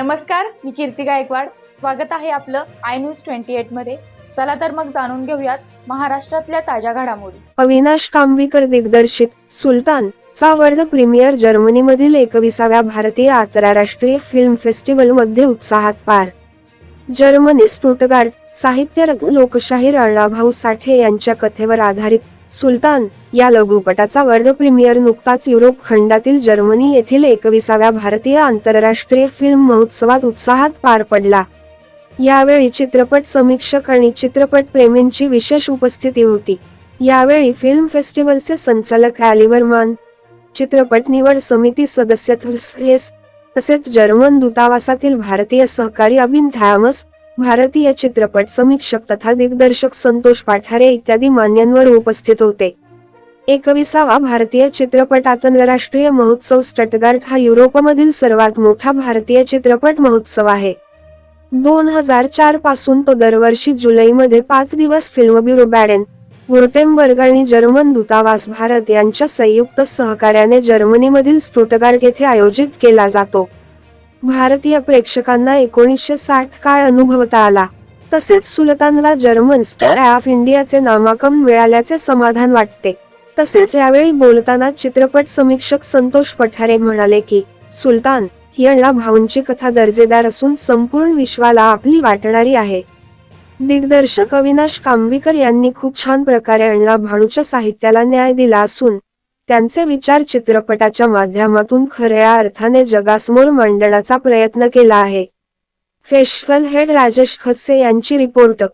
नमस्कार मी कीर्ती गायकवाड. स्वागत आहे आपलं आय न्यूज ट्वेंटी एटमध्ये. चला तर मग जाणून घेऊयात महाराष्ट्रातल्या ताज्या घडामोडी. अविनाश कांबीकर दिग्दर्शित सुलतान चा वर्ल्ड प्रीमियर जर्मनीमधील एकविसाव्या भारतीय आंतरराष्ट्रीय फिल्म फेस्टिवलमध्ये उत्साहात पार. जर्मनी स्टुटगार्ट साहित्य लोकशाहीर अण्णाभाऊ साठे यांच्या कथेवर आधारित सुलतान या लघुपटाचा वर्ल्ड प्रीमियर नुकताच युरोप खंडातील जर्मनी येथील एकविसाव्या भारतीय आंतरराष्ट्रीय फिल्म महोत्सवात उत्साहात पार पडला. यावेळी चित्रपट समीक्षक आणि चित्रपट प्रेमींची विशेष उपस्थिती होती. यावेळी फिल्म फेस्टिवलचे संचालक ॲलिवर्मान चित्रपट निवड समिती सदस्य तसेच जर्मन दूतावासातील भारतीय सहकारी अबिन थॅमस भारतीय चित्रपट समीक्षक तथा दिग्दर्शक संतोष पाठारे इत्यादी मान्यांवर उपस्थित होते. एकविसावा भारतीय चित्रपट आंतरराष्ट्रीय महोत्सव स्टटगार्ट हा युरोपमधील सर्वात मोठा भारतीय चित्रपट महोत्सव आहे. दोन हजार चारपासून तो दरवर्षी जुलैमध्ये पाच दिवस फिल्म ब्युरो बॅडेन वुर्टेमबर्ग आणि जर्मन दूतावास भारत यांच्या संयुक्त सहकार्याने जर्मनीमधील स्टुटगार्ट येथे आयोजित केला जातो. भारतीय प्रेक्षकांना एकोणीसशे साठ काळ अनुभवता आला. तसेच सुलतानला जर्मन स्टार ऑफ इंडियाचे नामांकन मिळाल्याचे समाधान वाटते. तसेच यावेळी बोलताना चित्रपट समीक्षक संतोष पठारे म्हणाले की सुलतान ही अण्णा भाऊंची कथा दर्जेदार असून संपूर्ण विश्वाला आपली वाटणारी आहे. दिग्दर्शक अविनाश कांबीकर यांनी खूप छान प्रकारे अण्णा भाऊच्या साहित्याला न्याय दिला असून त्यांचे विचार चित्रपटाच्या माध्यमातून खऱ्या अर्थाने जगासमोर मांडण्याचा प्रयत्न केला आहे. फेशकल हेड राजेश खडसे यांची रिपोर्ट.